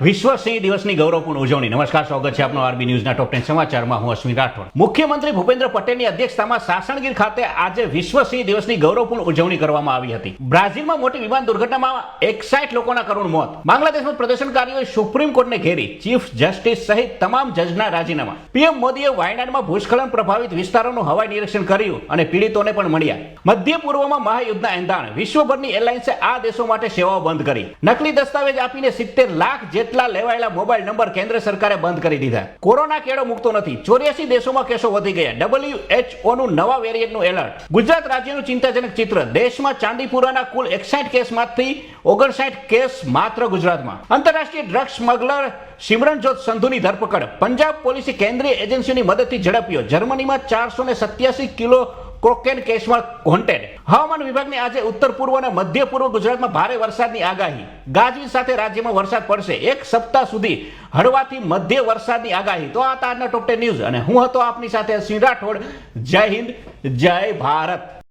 વિશ્વ સિંહ દિવસની ગૌરવપૂર્ણ ઉજવણી. નમસ્કાર, સ્વાગત છે આપનો આરબી ન્યૂઝના ટોપ ટેન સમાચારમાં. હું અશ્વિન રાઠોડ. મુખ્યમંત્રી ભૂપેન્દ્ર પટેલની અધ્યક્ષતામાં સાસણગીર ખાતે આજે વિશ્વ સિંહ દિવસની ગૌરવપૂર્ણ ઉજવણી કરવામાં આવી હતી. બ્રાઝિલમાં મોટી વિમાન દુર્ઘટનામાં એકસાઠ લોકોના કરુણ મોત. બાંગ્લાદેશમાં પ્રદર્શનકારીઓએ સુપ્રીમ કોર્ટને ઘેરી. ચીફ જસ્ટિસ સહિત તમામ જજના રાજીનામા. પીએમ મોદીએ વાયનાડમાં ભૂસ્ખલન પ્રભાવિત વિસ્તારોનું હવાઈ નિરીક્ષણ કર્યું અને પીડિતોને પણ મળ્યા. મધ્ય પૂર્વમાં મહાયુદ્ધના એંધાણ. વિશ્વભરની એરલાઇન્સે આ દેશો માટે સેવાઓ બંધ કરી. નકલી દસ્તાવેજ આપીને સિત્તેર લાખ જેટલા લેવાયેલા મોબાઈલ નંબર કેન્દ્ર સરકારે બંધ કરી દીધા. કોરોના કેળો મુકતો નથી. ચોર્યાસી દેશોમાં કેસો વધી ગયા. ડબલ્યુએચઓ નું નવા વેરિયન્ટનું એલર્ટ. ગુજરાત રાજ્યનું ચિંતાજનક ચિત્ર. દેશમાં ચાંદીપુરાના કુલ એકસાઠ કેસમાંથી ઓગણસાઠ કેસ માત્ર ગુજરાતમાં. આંતરરાષ્ટ્રીય ડ્રગ્સ સ્મગલર સિમરનજોત સંધુની ધરપકડ. પંજાબ પોલીસે કેન્દ્રીય એજન્સીઓની મદદથી ઝડપ્યો. જર્મનીમાં ચારસો ને સત્યાસી કિલો કોકેન કેસમાં હોન્ટેડ હવામાન વિભાગની આજે ઉત્તર પૂર્વ અને મધ્ય પૂર્વ ગુજરાતમાં ભારે વરસાદની આગાહી. ગાજવીજ સાથે રાજ્યમાં વરસાદ પડશે. એક સપ્તાહ સુધી હળવાથી મધ્ય વરસાદની આગાહી. તો આ તારના ટોપ ન્યૂઝ અને હું હતો આપની સાથે સિંહ રાઠોડ. જય હિન્દ, જય ભારત.